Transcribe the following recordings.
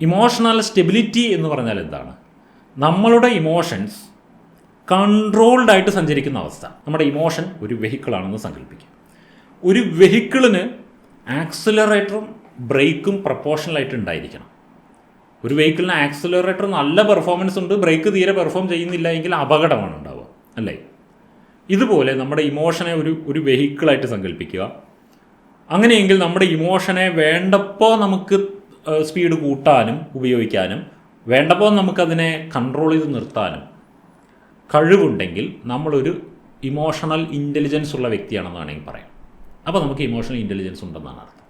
Emotional stability എന്ന് പറഞ്ഞാൽ എന്താണ്? നമ്മളുടെ ഇമോഷൻസ് കൺട്രോൾഡ് ആയിട്ട് സഞ്ചരിക്കുന്ന അവസ്ഥ. നമ്മുടെ ഇമോഷൻ ഒരു വെഹിക്കിളാണെന്ന് സങ്കല്പിക്കുക ഒരു വെഹിക്കിളിന് ആക്സിലറേറ്ററും ബ്രേക്കും പ്രപ്പോർഷണലായിട്ട് ഉണ്ടായിരിക്കണം. ഒരു വെഹിക്കിളിന് ആക്സിലറേറ്റർ നല്ല പെർഫോമൻസ് ഉണ്ട് ബ്രേക്ക് തീരെ പെർഫോം ചെയ്യുന്നില്ല എങ്കിൽ അപകടമാണ് ഉണ്ടാവുക അല്ലേ? ഇതുപോലെ നമ്മുടെ ഇമോഷനെ ഒരു ഒരു വെഹിക്കിളായിട്ട് സങ്കല്പിക്കുക അങ്ങനെയെങ്കിൽ നമ്മുടെ ഇമോഷനെ വേണ്ടപ്പോൾ നമുക്ക് സ്പീഡ് കൂട്ടാനും ഉപയോഗിക്കാനും വേണ്ടപ്പോൾ നമുക്കതിനെ കൺട്രോൾ ചെയ്ത് നിർത്താനും കഴിവുണ്ടെങ്കിൽ നമ്മളൊരു ഇമോഷണൽ ഇന്റലിജൻസ് ഉള്ള വ്യക്തിയാണെന്ന് വേണമെങ്കിൽ പറയാം. അപ്പോൾ നമുക്ക് ഇമോഷണൽ ഇന്റലിജൻസ് ഉണ്ടെന്നാണ് അർത്ഥം.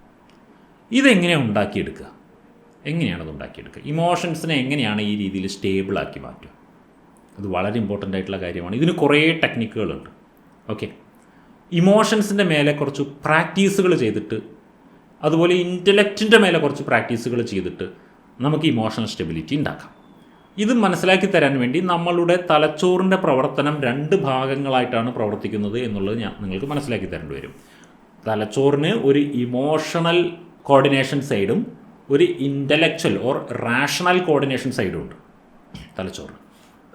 ഇതെങ്ങനെയാണ് ഉണ്ടാക്കിയെടുക്കുക? എങ്ങനെയാണ് അത് ഉണ്ടാക്കിയെടുക്കുക? ഇമോഷൻസിനെ എങ്ങനെയാണ് ഈ രീതിയിൽ സ്റ്റേബിളാക്കി മാറ്റുക? അത് വളരെ ഇമ്പോർട്ടന്റ് ആയിട്ടുള്ള കാര്യമാണ്. ഇതിന് കുറേ ടെക്നിക്കുകളുണ്ട് ഓക്കെ ഇമോഷൻസിന്റെ മേലെ കുറച്ച് പ്രാക്ടീസുകൾ ചെയ്തിട്ട് അതുപോലെ ഇന്റലക്റ്റിന്റെ മേലെ കുറച്ച് പ്രാക്ടീസുകൾ ചെയ്തിട്ട് നമുക്ക് ഇമോഷണൽ സ്റ്റെബിലിറ്റി ഉണ്ടാക്കാം. ഇത് മനസ്സിലാക്കി തരാൻ വേണ്ടി നമ്മളുടെ തലച്ചോറിന്റെ പ്രവർത്തനം രണ്ട് ഭാഗങ്ങളായിട്ടാണ് പ്രവർത്തിക്കുന്നത് എന്നുള്ളത് ഞാൻ നിങ്ങൾക്ക് മനസ്സിലാക്കി തരേണ്ടി വരും. തലച്ചോറിന് ഒരു ഇമോഷണൽ കോർഡിനേഷൻ സൈഡും ഒരു ഇന്റലക്ച്വൽ ഓർ റാഷണൽ കോർഡിനേഷൻ സൈഡും ഉണ്ട് തലച്ചോറ്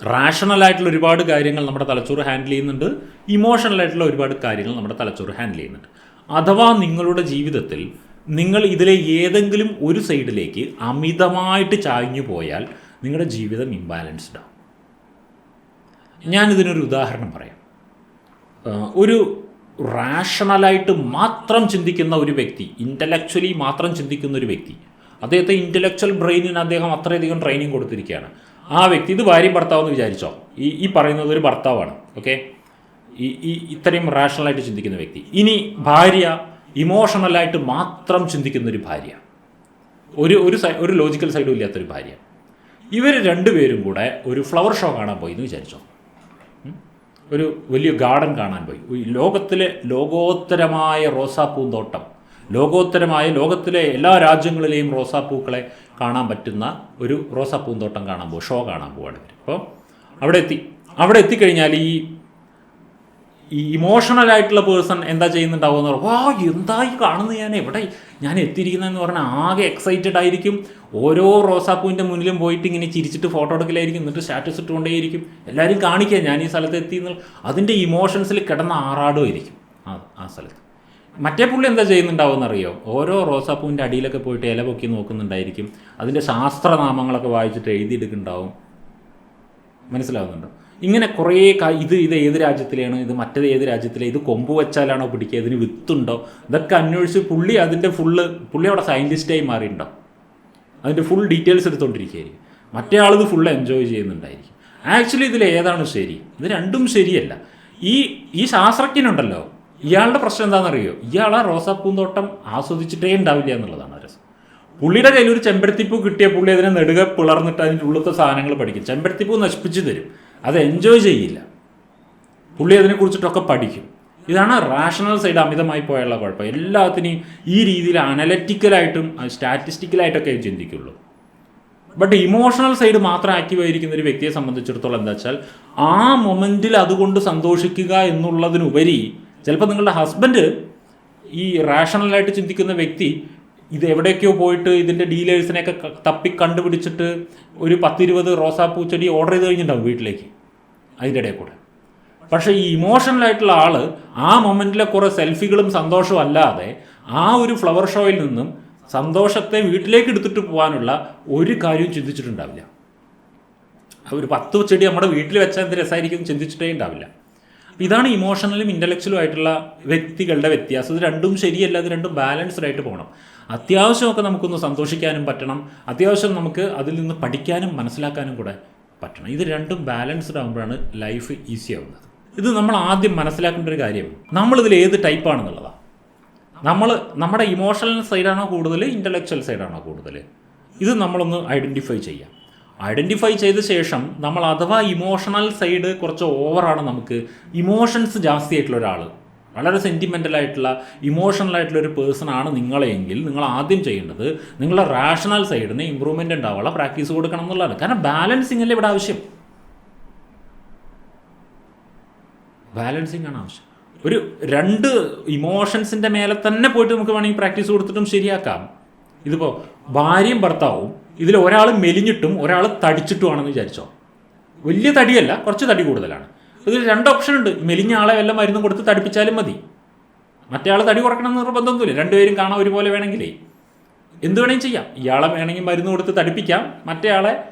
റാഷണൽ ആയിട്ടുള്ള ഒരുപാട് കാര്യങ്ങൾ നമ്മുടെ തലച്ചോറ് ഹാൻഡിൽ ചെയ്യുന്നുണ്ട് ഇമോഷണൽ ആയിട്ടുള്ള ഒരുപാട് കാര്യങ്ങൾ നമ്മുടെ തലച്ചോറ് ഹാൻഡിൽ ചെയ്യുന്നുണ്ട്. അഥവാ നിങ്ങളുടെ ജീവിതത്തിൽ നിങ്ങൾ ഇതിലെ ഏതെങ്കിലും ഒരു സൈഡിലേക്ക് അമിതമായിട്ട് ചായഞ്ഞു പോയാൽ നിങ്ങളുടെ ജീവിതം ഇംബാലൻസ്ഡ് ആവും. ഞാനിതിനൊരു ഉദാഹരണം പറയാം. ഒരു റാഷണലായിട്ട് മാത്രം ചിന്തിക്കുന്ന ഒരു വ്യക്തി ഇന്റലക്ച്വലി മാത്രം ചിന്തിക്കുന്ന ഒരു വ്യക്തി അദ്ദേഹത്തെ ഇന്റലക്ച്വൽ ബ്രെയിനിന് അദ്ദേഹം അത്രയധികം ട്രെയിനിങ് കൊടുത്തിരിക്കുകയാണ്. ആ വ്യക്തി ഇത് ഭാര്യയും ഭർത്താവെന്ന് വിചാരിച്ചോ? ഈ ഈ പറയുന്നത് ഒരു ഭർത്താവാണ് ഓക്കെ ഈ ഈ ഇത്രയും റാഷണലായിട്ട് ചിന്തിക്കുന്ന വ്യക്തി. ഇനി ഭാര്യ ഇമോഷണലായിട്ട് മാത്രം ചിന്തിക്കുന്ന ഒരു ഭാര്യ. ഒരു ഒരു ഒരു ലോജിക്കൽ സൈഡും ഇല്ലാത്തൊരു ഭാര്യ. ഇവർ രണ്ടുപേരും കൂടെ ഒരു ഫ്ലവർ ഷോ കാണാൻ പോയി എന്ന് വിചാരിച്ചോ ഒരു വലിയ ഗാർഡൻ കാണാൻ പോയി. ലോകത്തിലെ ലോകോത്തരമായ റോസാപ്പൂന്തോട്ടം ലോകോത്തരമായ ലോകത്തിലെ എല്ലാ രാജ്യങ്ങളിലെയും റോസാപ്പൂക്കളെ കാണാൻ പറ്റുന്ന ഒരു റോസാപ്പൂന്തോട്ടം കാണാൻ പോകും ഷോ കാണാൻ പോവാണ് ഇവർ അപ്പോൾ അവിടെ എത്തി. അവിടെ എത്തിക്കഴിഞ്ഞാൽ ഈ ഈ ഇമോഷണൽ ആയിട്ടുള്ള പേഴ്സൺ എന്താ ചെയ്യുന്നുണ്ടാവുക എന്ന് പറഞ്ഞാൽ വാ എന്തായി കാണുന്നത് ഞാൻ എവിടെ ഞാൻ എത്തിയിരിക്കുന്നതെന്ന് പറഞ്ഞാൽ ആകെ എക്സൈറ്റഡ് ആയിരിക്കും. ഓരോ റോസാപ്പൂവിന്റെ മുന്നിലും പോയിട്ട് ഇങ്ങനെ ചിരിച്ചിട്ട് ഫോട്ടോ എടുക്കലായിരിക്കും. എന്നിട്ട് സ്റ്റാറ്റസ് ഇട്ടുകൊണ്ടേയിരിക്കും. എല്ലാവരും കാണിക്കുക ഞാൻ ഈ സ്ഥലത്ത് എത്തി എന്ന് അതിന്റെ ഇമോഷൻസിൽ കിടന്ന ആറാടുമായിരിക്കും ആ ആ സ്ഥലത്ത്. മറ്റേ പുള്ളി എന്താ ചെയ്യുന്നുണ്ടാവുമെന്ന് അറിയോ ഓരോ റോസാപ്പൂവിന്റെ അടിയിലൊക്കെ പോയിട്ട് ഇല പൊക്കി നോക്കുന്നുണ്ടായിരിക്കും. അതിന്റെ ശാസ്ത്രനാമങ്ങളൊക്കെ വായിച്ചിട്ട് എഴുതിയെടുക്കുന്നുണ്ടാവും. മനസ്സിലാവുന്നുണ്ടോ? ഇങ്ങനെ കുറേ ഇത് ഇത് ഏത് രാജ്യത്തിലെയാണ്? ഇത് മറ്റേത് ഏത് രാജ്യത്തിലെ? ഇത് കൊമ്പ് വെച്ചാലാണോ പിടിക്കുക? ഇതിന് വിത്തുണ്ടോ? ഇതൊക്കെ അന്വേഷിച്ച് പുള്ളി അതിന്റെ ഫുള്ള് പുള്ളി അവിടെ സയന്റിസ്റ്റായി മാറിയിട്ടുണ്ടോ? അതിന്റെ ഫുൾ ഡീറ്റെയിൽസ് എടുത്തുകൊണ്ടിരിക്കുകയായിരിക്കും മറ്റേ ആളിത് ഫുൾ എൻജോയ് ചെയ്യുന്നുണ്ടായിരിക്കും. ആക്ച്വലി ഇതിൽ ഏതാണ് ശരി? ഇത് രണ്ടും ശരിയല്ല. ഈ ഈ ശാസ്ത്രജ്ഞനുണ്ടല്ലോ. ഇയാളുടെ പ്രശ്നം എന്താണെന്നറിയോ? ഇയാൾ ആ റോസാപ്പൂന്തോട്ടം ആസ്വദിച്ചിട്ടേ ഉണ്ടാവില്ല എന്നുള്ളതാണ് രസം. പുള്ളിയുടെ കയ്യിൽ ഒരു ചെമ്പരത്തിപ്പൂ കിട്ടിയ പുള്ളി അതിനെ നെടുക പിളർന്നിട്ട് അതിന്റെ ഉള്ളത്തെ സാധനങ്ങൾ പഠിക്കും. ചെമ്പരത്തിപ്പൂ നശിപ്പിച്ച് തരും. അത് എൻജോയ് ചെയ്യില്ല. പുള്ളി അതിനെക്കുറിച്ചിട്ടൊക്കെ പഠിക്കും. ഇതാണ് റാഷണൽ സൈഡ് അമിതമായി പോയുള്ള കുഴപ്പം. എല്ലാത്തിനെയും ഈ രീതിയിൽ അനലറ്റിക്കലായിട്ടും സ്റ്റാറ്റിസ്റ്റിക്കലായിട്ടൊക്കെ ചിന്തിക്കുള്ളൂ. ബട്ട് ഇമോഷണൽ സൈഡ് മാത്രം ആക്റ്റീവ് ആയിരിക്കുന്ന ഒരു വ്യക്തിയെ സംബന്ധിച്ചിടത്തോളം എന്താ വെച്ചാൽ ആ മൊമെന്റിൽ അതുകൊണ്ട് സന്തോഷിക്കുക എന്നുള്ളതിനുപരി ചിലപ്പോൾ നിങ്ങളുടെ ഹസ്ബൻഡ് ഈ റാഷണലായിട്ട് ചിന്തിക്കുന്ന വ്യക്തി ഇത് എവിടേക്കോ പോയിട്ട് ഇതിന്റെ ഡീലേഴ്സിനെയൊക്കെ തപ്പി കണ്ടുപിടിച്ചിട്ട് ഒരു പത്തിരുപത് റോസാപ്പൂച്ചെടി ഓർഡർ ചെയ്ത് കഴിഞ്ഞിട്ടുണ്ടാവും വീട്ടിലേക്ക്. അതിന്റെ ഇടയിൽ കൂടെ. പക്ഷേ ഈ ഇമോഷണലായിട്ടുള്ള ആൾ ആ മൊമെന്റിലെ കുറേ സെൽഫികളും സന്തോഷവും അല്ലാതെ ആ ഒരു ഫ്ലവർ ഷോയിൽ നിന്നും സന്തോഷത്തെ വീട്ടിലേക്ക് എടുത്തിട്ട് പോകാനുള്ള ഒരു കാര്യവും ചിന്തിച്ചിട്ടുണ്ടാവില്ല. ഒരു പത്ത് ചെടി നമ്മുടെ വീട്ടിൽ വെച്ചാൽ എന്ത് രസമായിരിക്കും ചിന്തിച്ചിട്ടേ ഉണ്ടാവില്ല. ഇതാണ് ഇമോഷണലും ഇന്റലക്ച്വലും ആയിട്ടുള്ള വ്യക്തികളുടെ വ്യത്യാസം. ഇത് രണ്ടും ശരിയല്ല ഇത് രണ്ടും ബാലൻസ്ഡ് ആയിട്ട് പോകണം. അത്യാവശ്യമൊക്കെ നമുക്കൊന്ന് സന്തോഷിക്കാനും പറ്റണം. അത്യാവശ്യം നമുക്ക് അതിൽ നിന്ന് പഠിക്കാനും മനസ്സിലാക്കാനും കൂടെ പറ്റണം. ഇത് രണ്ടും ബാലൻസ്ഡ് ആകുമ്പോഴാണ് ലൈഫ് ഈസി ആവുന്നത്. ഇത് നമ്മൾ ആദ്യം മനസ്സിലാക്കേണ്ട ഒരു കാര്യം. നമ്മളിതിൽ ഏത് ടൈപ്പാണെന്നുള്ളതാണ് നമ്മൾ നമ്മുടെ ഇമോഷണൽ സൈഡാണോ കൂടുതൽ ഇന്റലക്ച്വൽ സൈഡാണോ കൂടുതൽ ഇത് നമ്മളൊന്ന് ഐഡന്റിഫൈ ചെയ്യാം. ഐഡന്റിഫൈ ചെയ്ത ശേഷം നമ്മൾ അഥവാ ഇമോഷണൽ സൈഡ് കുറച്ച് ഓവറാണ് നമുക്ക്. ഇമോഷൻസ് ജാസ്തി ആയിട്ടുള്ള ഒരാൾ വളരെ സെന്റിമെന്റൽ ആയിട്ടുള്ള ഇമോഷണൽ ആയിട്ടുള്ള ഒരു പേഴ്സൺ ആണ് നിങ്ങളെങ്കിൽ നിങ്ങൾ ആദ്യം ചെയ്യേണ്ടത് നിങ്ങളുടെ റാഷണൽ സൈഡിന് ഇമ്പ്രൂവ്മെന്റ് ഉണ്ടാവുള്ള പ്രാക്ടീസ് കൊടുക്കണം എന്നുള്ളതാണ്. കാരണം ബാലൻസിങ് അല്ലേ ഇവിടെ ആവശ്യം? ബാലൻസിങ് ആണ് ആവശ്യം. ഒരു രണ്ട് ഇമോഷൻസിന്റെ മേലെ തന്നെ പോയിട്ട് നമുക്ക് വേണമെങ്കിൽ പ്രാക്ടീസ് കൊടുത്തിട്ടും ശരിയാക്കാം. ഇതിപ്പോൾ ഭാര്യയും ഭർത്താവും ഇതിൽ ഒരാൾ മെലിഞ്ഞിട്ടും ഒരാൾ തടിച്ചിട്ടുമാണെന്ന് വിചാരിച്ചോ? വലിയ തടിയല്ല കുറച്ച് തടി കൂടുതലാണ്. ഇതിൽ രണ്ട് ഓപ്ഷൻ ഉണ്ട്. മെലിഞ്ഞ ആളെ വല്ല മരുന്നും കൊടുത്ത് തടിപ്പിച്ചാലും മതി. മറ്റേ ആൾ തടി കുറക്കണം എന്ന് നിർബന്ധമൊന്നുമില്ല രണ്ടുപേരും കാണാൻ ഒരുപോലെ വേണമെങ്കിലേ. എന്ത് വേണമെങ്കിലും ചെയ്യാം. ഇയാളെ വേണമെങ്കിൽ മരുന്ന് കൊടുത്ത് തടിപ്പിക്കാം. മറ്റേ ആളെ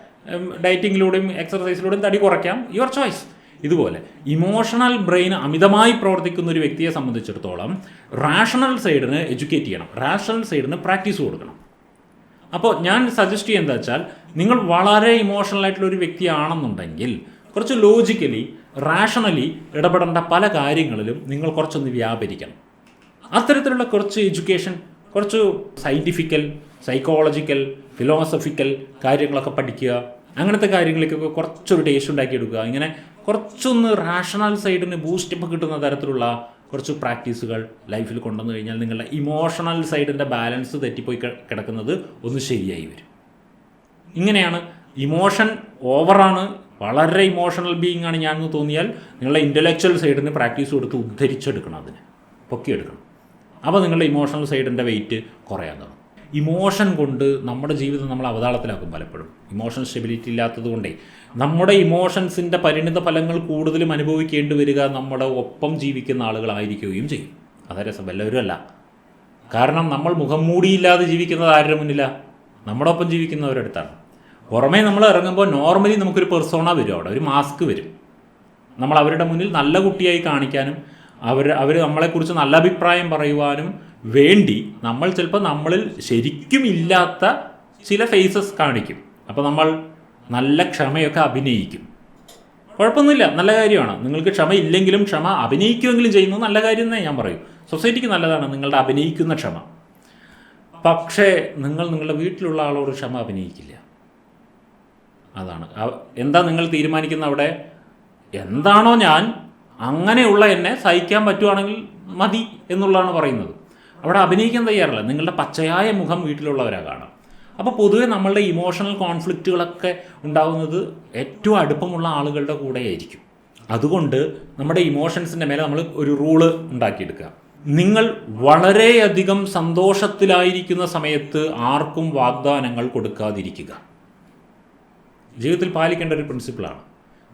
ഡയറ്റിങ്ങിലൂടെയും എക്സർസൈസിലൂടെയും തടി കുറയ്ക്കാം. യുവർ ചോയ്സ് ഇതുപോലെ. ഇമോഷണൽ ബ്രെയിൻ അമിതമായി പ്രവർത്തിക്കുന്ന ഒരു വ്യക്തിയെ സംബന്ധിച്ചിടത്തോളം റാഷണൽ സൈഡിന് എഡ്യൂക്കേറ്റ് ചെയ്യണം. റാഷണൽ സൈഡിന് പ്രാക്ടീസ് കൊടുക്കണം. അപ്പോൾ ഞാൻ സജസ്റ്റ് ചെയ്യുക എന്താ വെച്ചാൽ നിങ്ങൾ വളരെ ഇമോഷണൽ ആയിട്ടുള്ള ഒരു വ്യക്തിയാണെന്നുണ്ടെങ്കിൽ കുറച്ച് ലോജിക്കലി റാഷണലി ഇടപെടേണ്ട പല കാര്യങ്ങളിലും നിങ്ങൾ കുറച്ചൊന്ന് വ്യാപരിക്കണം. അത്തരത്തിലുള്ള കുറച്ച് എഡ്യൂക്കേഷൻ കുറച്ച് സയന്റിഫിക്കൽ സൈക്കോളജിക്കൽ ഫിലോസഫിക്കൽ കാര്യങ്ങളൊക്കെ പഠിക്കുക അങ്ങനത്തെ കാര്യങ്ങളിലേക്കൊക്കെ കുറച്ചൊരു ടേസ്റ്റ് ഉണ്ടാക്കിയെടുക്കുക ഇങ്ങനെ കുറച്ചൊന്ന് റാഷണൽ സൈഡിന് ബൂസ്റ്റപ്പ് കിട്ടുന്ന തരത്തിലുള്ള കുറച്ച് പ്രാക്ടീസുകൾ ലൈഫിൽ കൊണ്ടുവന്നു കഴിഞ്ഞാൽ നിങ്ങളുടെ ഇമോഷണൽ സൈഡിന്റെ ബാലൻസ് തെറ്റിപ്പോയി കിടക്കുന്നത് ഒന്ന് ശരിയായി വരും. ഇങ്ങനെയാണ് ഇമോഷൻ ഓവറാണ് വളരെ ഇമോഷണൽ ബീയിങ് ആണ് ഞാൻ എന്ന് തോന്നിയാൽ നിങ്ങളുടെ ഇന്റലക്ച്വൽ സൈഡിന് പ്രാക്ടീസ് കൊടുത്ത് ഉദ്ധരിച്ചെടുക്കണം അതിന്. പൊക്കിയെടുക്കണം. അപ്പോൾ നിങ്ങളുടെ ഇമോഷണൽ സൈഡിന്റെ വെയിറ്റ് കുറയാൻ തുടങ്ങും. ഇമോഷൻ കൊണ്ട് നമ്മുടെ ജീവിതം നമ്മൾ അവതാളത്തിലാക്കും പലപ്പോഴും. ഇമോഷൻ സ്റ്റെബിലിറ്റി ഇല്ലാത്തത് കൊണ്ടേ. നമ്മുടെ ഇമോഷൻസിന്റെ പരിണിത ഫലങ്ങൾ കൂടുതലും അനുഭവിക്കേണ്ടി വരിക നമ്മുടെ ഒപ്പം ജീവിക്കുന്ന ആളുകളായിരിക്കുകയും ചെയ്യും. അതേ രസം. കാരണം നമ്മൾ മുഖം മൂടിയില്ലാതെ ജീവിക്കുന്നത് ആരുടെ മുന്നിലാ? നമ്മുടെ ഒപ്പം ജീവിക്കുന്നവരുടെ അടുത്താണ്. പുറമേ നമ്മൾ ഇറങ്ങുമ്പോൾ നോർമലി നമുക്കൊരു പെർസോണ വരും അവിടെ ഒരു മാസ്ക് വരും. നമ്മൾ അവരുടെ മുന്നിൽ നല്ല കുട്ടിയായി കാണിക്കാനും അവർ അവർ നമ്മളെക്കുറിച്ച് നല്ല അഭിപ്രായം പറയുവാനും വേണ്ടി നമ്മൾ ചിലപ്പോൾ നമ്മളിൽ ശരിക്കും ഇല്ലാത്ത ചില ഫേസസ് കാണിക്കും. അപ്പോൾ നമ്മൾ നല്ല ക്ഷമയൊക്കെ അഭിനയിക്കും. കുഴപ്പമൊന്നുമില്ല നല്ല കാര്യമാണ്. നിങ്ങൾക്ക് ക്ഷമ ഇല്ലെങ്കിലും ക്ഷമ അഭിനയിക്കുമെങ്കിലും ചെയ്യുന്നത് നല്ല കാര്യം എന്നേ ഞാൻ പറയും. സൊസൈറ്റിക്ക് നല്ലതാണ് നിങ്ങളുടെ അഭിനയിക്കുന്ന ക്ഷമ. പക്ഷേ നിങ്ങൾ നിങ്ങളുടെ വീട്ടിലുള്ള ആളോട് ക്ഷമ അഭിനയിക്കില്ല. അതാണ്. എന്താ നിങ്ങൾ തീരുമാനിക്കുന്ന അവിടെ? എന്താണോ ഞാൻ അങ്ങനെയുള്ള എന്നെ സഹിക്കാൻ പറ്റുവാണെങ്കിൽ മതി എന്നുള്ളതാണ് പറയുന്നത്. അവിടെ അഭിനയിക്കാൻ തയ്യാറല്ല. നിങ്ങളുടെ പച്ചയായ മുഖം വീട്ടിലുള്ളവരാ കാണാം അപ്പോൾ പൊതുവെ നമ്മളുടെ ഇമോഷണൽ കോൺഫ്ലിക്റ്റുകളൊക്കെ ഉണ്ടാകുന്നത് ഏറ്റവും അടുപ്പമുള്ള ആളുകളുടെ കൂടെയായിരിക്കും അതുകൊണ്ട് നമ്മുടെ ഇമോഷൻസിന്റെ മേലെ നമ്മൾ ഒരു റൂൾ ഉണ്ടാക്കിയെടുക്കുക. നിങ്ങൾ വളരെയധികം സന്തോഷത്തിലായിരിക്കുന്ന സമയത്ത് ആർക്കും വാഗ്ദാനങ്ങൾ കൊടുക്കാതിരിക്കുക. ജീവിതത്തിൽ പാലിക്കേണ്ട ഒരു പ്രിൻസിപ്പിളാണ്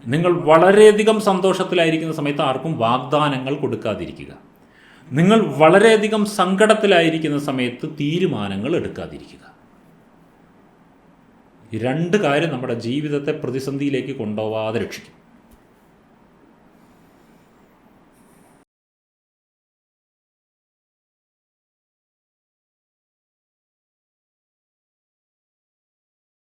നിങ്ങൾ വളരെയധികം സന്തോഷത്തിലായിരിക്കുന്ന സമയത്ത് ആർക്കും വാഗ്ദാനങ്ങൾ കൊടുക്കാതിരിക്കുക. നിങ്ങൾ വളരെയധികം സങ്കടത്തിലായിരിക്കുന്ന സമയത്ത് തീരുമാനങ്ങൾ എടുക്കാതിരിക്കുക. രണ്ട് കാര്യം നമ്മുടെ ജീവിതത്തെ പ്രതിസന്ധിയിലേക്ക് കൊണ്ടുപോവാതെ രക്ഷിക്കും.